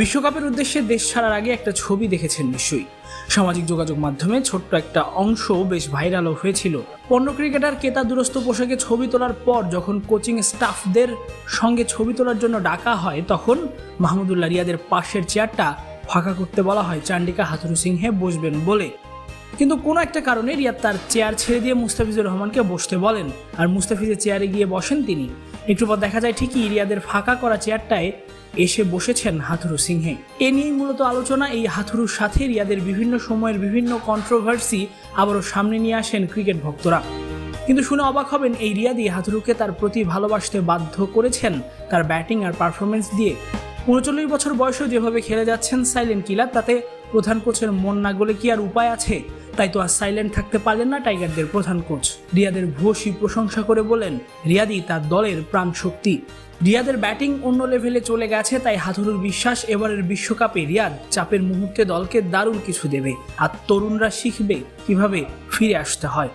বিশ্বকাপের উদ্দেশ্যে দেশ ছাড়ার আগে একটা ছবি দেখেছেন নিশ্চয়ই। সামাজিক যোগাযোগ মাধ্যমে ছোট্ট একটা অংশ বেশ ভাইরালও হয়েছিল। পণ্য ক্রিকেটার কেতা দুরস্ত পোশাকে ছবি তোলার পর যখন কোচিং স্টাফদের সঙ্গে ছবি তোলার জন্য ডাকা হয়, তখন মাহমুদুল্লাহ রিয়াদের পাশের চেয়ারটা ফাঁকা করতে বলা হয়, চান্ডিকা হাথুরু সিংহে বসবেন বলে। কিন্তু কোনো একটা কারণে রিয়াদ তার চেয়ার ছেড়ে দিয়ে মুস্তাফিজুর রহমানকে বসতে বলেন। আর মুস্তাফিজের চেয়ারে গিয়ে বসেন তিনি। একটু পর দেখা যায় ঠিকই রিয়াদের ফাঁকা করা চেয়ারটায় এসে বসেছেন হাথুরু সিংহে। এ নিয়েই মূলত আলোচনা, এই হাথুরুর সাথে রিয়াদের বিভিন্ন সময়ের বিভিন্ন কন্ট্রোভার্সি আবারও সামনে নিয়ে আসেন ক্রিকেট ভক্তরা। কিন্তু শুনে অবাক হবেন এই রিয়াদি হাথুরুকে তার প্রতি ভালোবাসতে বাধ্য করেছেন তার ব্যাটিং আর পারফরমেন্স দিয়ে। উনচল্লিশ বছর বয়সেও যেভাবে খেলে যাচ্ছেন সাইলেন্ট কিলার, তাতে প্রধান কোচের মন না গলে কি আর উপায় আছে? তাই তো আর সাইলেন্ট থাকতে পারলেন না টাইগারদের প্রধান কোচ। রিয়াদের ভূয়সী প্রশংসা করে বলেন রিয়াদি তার দলের প্রাণ শক্তি। রিয়াদের ব্যাটিং অন্য লেভেলে চলে গেছে, তাই হাথুরুর বিশ্বাস এবারের বিশ্বকাপে রিয়াদ চাপের মুহূর্তে দলকে দারুণ কিছু দেবে। আর তরুণরা শিখবে কীভাবে ফিরে আসতে হয়।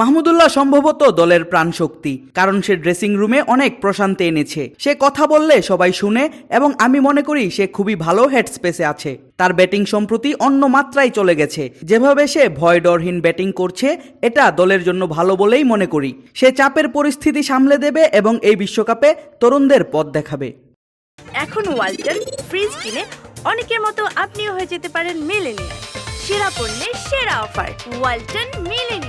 মাহমুদুল্লাহ সম্ভবত দলের প্রাণশক্তি, কারণ সে ড্রেসিং রুমে অনেক প্রশান্তি এনেছে। সে কথা বললে সবাই শুনে এবং আমি মনে করি সে খুবই ভালো হেডস্পেসে আছে। তার ব্যাটিং সম্প্রতি অন্য মাত্রায় চলে গেছে। যেভাবে সে ভয় ডরহীন ব্যাটিং করছে, এটা দলের জন্য ভালো বলেই মনে করি। সে চাপের পরিস্থিতি সামলে দেবে এবং এই বিশ্বকাপে তরুণদের পথ দেখাবে। এখন ওয়ালটন ফ্রিজ কিনে অনেকের মতো আপনিও হয়ে যেতে পারেন মিলেনিয়ার সেরা পণ্যের সেরা অফার, ওয়ালটন মিলেনিয়ার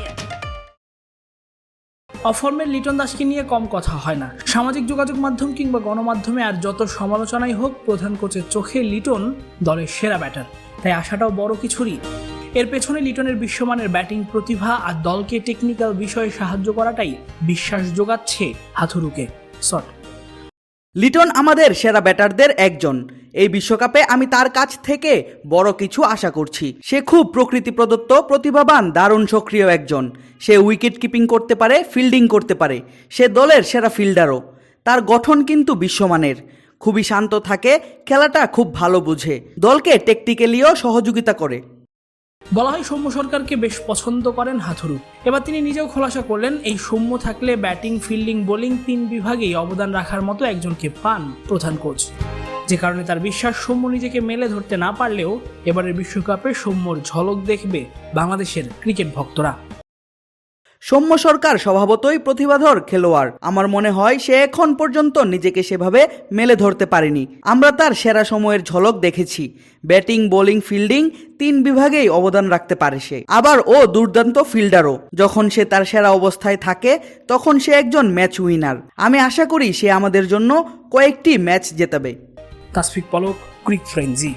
অফর্মের লিটন দাসকে নিয়ে কম কথা হয় না। সামাজিক যোগাযোগ মাধ্যম কিংবা গণমাধ্যমে আর যত সমালোচনাই হোক, প্রধান কোচের চোখে লিটন দলের সেরা ব্যাটার। তাই আশাটাও বড় কিছুরই। এর পেছনে লিটনের বিশ্বমানের ব্যাটিং প্রতিভা আর দলকে টেকনিক্যাল বিষয়ে সাহায্য করাটাই বিশ্বাস যোগাচ্ছে হাথুরুকে। শট লিটন আমাদের সেরা ব্যাটারদের একজন। এই বিশ্বকাপে আমি তার কাছ থেকে বড় কিছু আশা করছি। সে খুব প্রকৃতি প্রদত্ত প্রতিভাবান, দারুণ সক্রিয় একজন। সে উইকেট কিপিং করতে পারে, ফিল্ডিং করতে পারে। সে দলের সেরা ফিল্ডারও। তার গঠন কিন্তু বিশ্বমানের। খুবই শান্ত থাকে, খেলাটা খুব ভালো বুঝে। দলকে টেকটিক্যালিও সহযোগিতা করে। বলা হয় সৌম্য সরকারকে বেশ পছন্দ করেন হাথুরু। এবার তিনি নিজেও খোলাসা করলেন, এই সৌম্য থাকলে ব্যাটিং, ফিল্ডিং, বোলিং তিন বিভাগেই অবদান রাখার মতো একজনকে পান প্রধান কোচ। যে কারণে তার বিশ্বাস সৌম্য নিজেকে মেলে ধরতে না পারলেও এবারের বিশ্বকাপে সৌম্যর ঝলক দেখবে বাংলাদেশের ক্রিকেট ভক্তরা। সৌম্য সরকার স্বভাবতই প্রতিভাধর খেলোয়াড়। আমার মনে হয় সে এখন পর্যন্ত নিজেকে সেভাবে মেলে ধরতে পারেনি। আমরা তার সেরা সময়ের ঝলক দেখেছি। ব্যাটিং, বোলিং, ফিল্ডিং তিন বিভাগেই অবদান রাখতে পারে সে। আবার ও দুর্দান্ত ফিল্ডারও। যখন সে তার সেরা অবস্থায় থাকে, তখন সে একজন ম্যাচ উইনার। আমি আশা করি সে আমাদের জন্য কয়েকটি match জেতাবে। Tasfiq Palak, cric frenzy